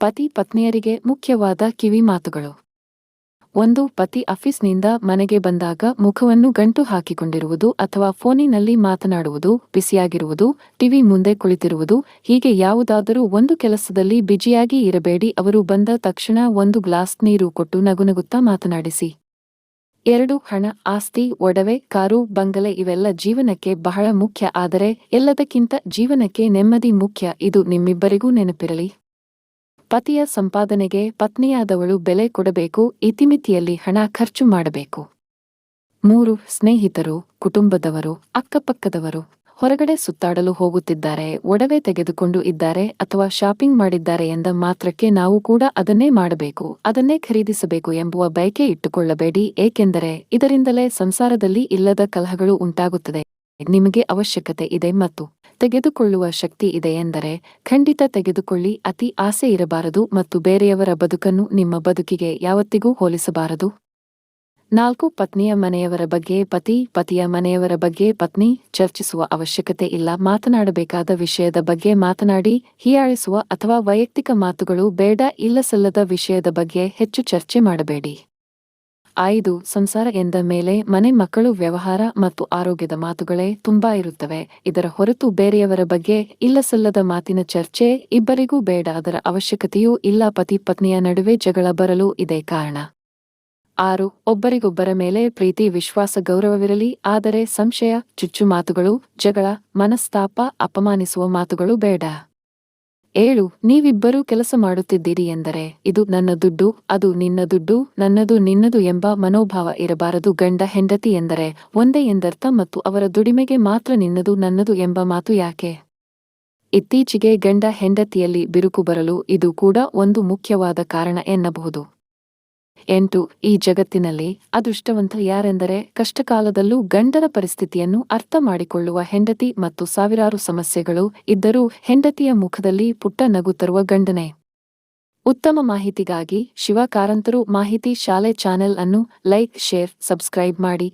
ಪತಿ ಪತ್ನಿಯರಿಗೆ ಮುಖ್ಯವಾದ ಕಿವಿ ಮಾತುಗಳು. ಒಂದು, ಪತಿ ಆಫೀಸ್ನಿಂದ ಮನೆಗೆ ಬಂದಾಗ ಮುಖವನ್ನು ಗಂಟು ಹಾಕಿಕೊಂಡಿರುವುದು ಅಥವಾ ಫೋನಿನಲ್ಲಿ ಮಾತನಾಡುವುದು, ಬಿಸಿಯಾಗಿರುವುದು, ಟಿವಿ ಮುಂದೆ ಕುಳಿತಿರುವುದು, ಹೀಗೆ ಯಾವುದಾದರೂ ಒಂದು ಕೆಲಸದಲ್ಲಿ ಬಿಜಿಯಾಗಿ ಇರಬೇಡಿ, ಅವರು ಬಂದ ತಕ್ಷಣ ಒಂದು ಗ್ಲಾಸ್ ನೀರು ಕೊಟ್ಟು ನಗುನಗುತ್ತಾ ಮಾತನಾಡಿಸಿ. ಎರಡು, ಹಣ, ಆಸ್ತಿ, ಒಡವೆ, ಕಾರು, ಬಂಗಲೆ ಇವೆಲ್ಲ ಜೀವನಕ್ಕೆ ಬಹಳ ಮುಖ್ಯ, ಆದರೆ ಎಲ್ಲದಕ್ಕಿಂತ ಜೀವನಕ್ಕೆ ನೆಮ್ಮದಿ ಮುಖ್ಯ, ಇದು ನಿಮ್ಮಿಬ್ಬರಿಗೂ ನೆನಪಿರಲಿ. ಪತಿಯ ಸಂಪಾದನೆಗೆ ಪತ್ನಿಯಾದವಳು ಬೆಲೆ ಕೊಡಬೇಕು, ಇತಿಮಿತಿಯಲ್ಲಿ ಹಣ ಖರ್ಚು ಮಾಡಬೇಕು. ಮೂರು, ಸ್ನೇಹಿತರು, ಕುಟುಂಬದವರು, ಅಕ್ಕಪಕ್ಕದವರು ಹೊರಗಡೆ ಸುತ್ತಾಡಲು ಹೋಗುತ್ತಿದ್ದಾರೆ, ಒಡವೆ ತೆಗೆದುಕೊಂಡು ಇದ್ದಾರೆ ಅಥವಾ ಶಾಪಿಂಗ್ ಮಾಡಿದ್ದಾರೆ ಎಂದ ಮಾತ್ರಕ್ಕೆ ನಾವು ಕೂಡ ಅದನ್ನೇ ಮಾಡಬೇಕು, ಅದನ್ನೇ ಖರೀದಿಸಬೇಕು ಎಂಬುವ ಬಯಕೆ ಇಟ್ಟುಕೊಳ್ಳಬೇಡಿ, ಏಕೆಂದರೆ ಇದರಿಂದಲೇ ಸಂಸಾರದಲ್ಲಿ ಇಲ್ಲದ ಕಲಹಗಳು ಉಂಟಾಗುತ್ತದೆ. ನಿಮಗೆ ಅವಶ್ಯಕತೆ ಇದೆ ಮತ್ತು ತೆಗೆದುಕೊಳ್ಳುವ ಶಕ್ತಿ ಇದೆ ಎಂದರೆ ಖಂಡಿತ ತೆಗೆದುಕೊಳ್ಳಿ, ಅತಿ ಆಸೆ ಇರಬಾರದು ಮತ್ತು ಬೇರೆಯವರ ಬದುಕನ್ನು ನಿಮ್ಮ ಬದುಕಿಗೆ ಯಾವತ್ತಿಗೂ ಹೋಲಿಸಬಾರದು. ನಾಲ್ಕು, ಪತ್ನಿಯ ಮನೆಯವರ ಬಗ್ಗೆ, ಪತಿ, ಪತಿಯ ಮನೆಯವರ ಬಗ್ಗೆ, ಪತ್ನಿ ಚರ್ಚಿಸುವ ಅವಶ್ಯಕತೆ ಇಲ್ಲ, ಮಾತನಾಡಬೇಕಾದ ವಿಷಯದ ಬಗ್ಗೆ ಮಾತನಾಡಿ, ಹೀಯಾಳಿಸುವ ಅಥವಾ ವೈಯಕ್ತಿಕ ಮಾತುಗಳು ಬೇಡ, ಇಲ್ಲಸಲ್ಲದ ವಿಷಯದ ಬಗ್ಗೆ ಹೆಚ್ಚು ಚರ್ಚೆ ಮಾಡಬೇಡಿ. ಐದು, ಸಂಸಾರ ಎಂದ ಮೇಲೆ ಮನೆ, ಮಕ್ಕಳು, ವ್ಯವಹಾರ ಮತ್ತು ಆರೋಗ್ಯದ ಮಾತುಗಳೇ ತುಂಬಾ ಇರುತ್ತವೆ. ಇದರ ಹೊರತು ಬೇರೆಯವರ ಬಗ್ಗೆ ಇಲ್ಲಸಲ್ಲದ ಮಾತಿನ ಚರ್ಚೆ ಇಬ್ಬರಿಗೂ ಬೇಡ. ಅದರ ಅವಶ್ಯಕತೆಯೂ ಇಲ್ಲ. ಪತಿ ಪತ್ನಿಯ ನಡುವೆ ಜಗಳ ಬರಲು ಇದೇ ಕಾರಣ. ಆರು, ಒಬ್ಬರಿಗೊಬ್ಬರ ಮೇಲೆ ಪ್ರೀತಿ, ವಿಶ್ವಾಸ, ಗೌರವವಿರಲಿ. ಆದರೆ ಸಂಶಯ ಚುಚ್ಚು ಮಾತುಗಳು ಜಗಳ, ಮನಸ್ತಾಪ, ಅಪಮಾನಿಸುವ ಮಾತುಗಳು ಬೇಡ. ಏಳು, ನೀವಿಬ್ಬರೂ ಕೆಲಸ ಮಾಡುತ್ತಿದ್ದೀರಿ ಎಂದರೆ, ಇದು ನನ್ನ ದುಡ್ಡು, ಅದು ನಿನ್ನ ದುಡ್ಡು, ನನ್ನದು ನಿನ್ನದು ಎಂಬ ಮನೋಭಾವ ಇರಬಾರದು ಗಂಡ ಹೆಂಡತಿ ಎಂದರೆ, ಒಂದೇ ಎಂದರ್ಥ ಮತ್ತು ಅವರ ದುಡಿಮೆಗೆ ಮಾತ್ರ ನಿನ್ನದು ನನ್ನದು ಎಂಬ ಮಾತು ಯಾಕೆ? ಇತ್ತೀಚೆಗೆ ಗಂಡ ಹೆಂಡತಿಯಲ್ಲಿ ಬಿರುಕು ಬರಲು ಇದು ಕೂಡ ಒಂದು ಮುಖ್ಯವಾದ ಕಾರಣ ಎನ್ನಬಹುದು. ಎಂಟು, ಈ ಜಗತ್ತಿನಲ್ಲಿ ಅದೃಷ್ಟವಂತ ಯಾರೆಂದರೆ ಕಷ್ಟಕಾಲದಲ್ಲೂ ಗಂಡನ ಪರಿಸ್ಥಿತಿಯನ್ನು ಅರ್ಥ ಮಾಡಿಕೊಳ್ಳುವ ಹೆಂಡತಿ ಮತ್ತು ಸಾವಿರಾರು ಸಮಸ್ಯೆಗಳು ಇದ್ದರೂ ಹೆಂಡತಿಯ ಮುಖದಲ್ಲಿ ಪುಟ್ಟ ನಗು ತರುವ ಗಂಡನೆ. ಉತ್ತಮ ಮಾಹಿತಿಗಾಗಿ ಶಿವಕಾರಂತರು ಮಾಹಿತಿ ಶಾಲೆ ಚಾನೆಲ್ ಅನ್ನು ಲೈಕ್, ಶೇರ್, ಸಬ್ಸ್ಕ್ರೈಬ್ ಮಾಡಿ.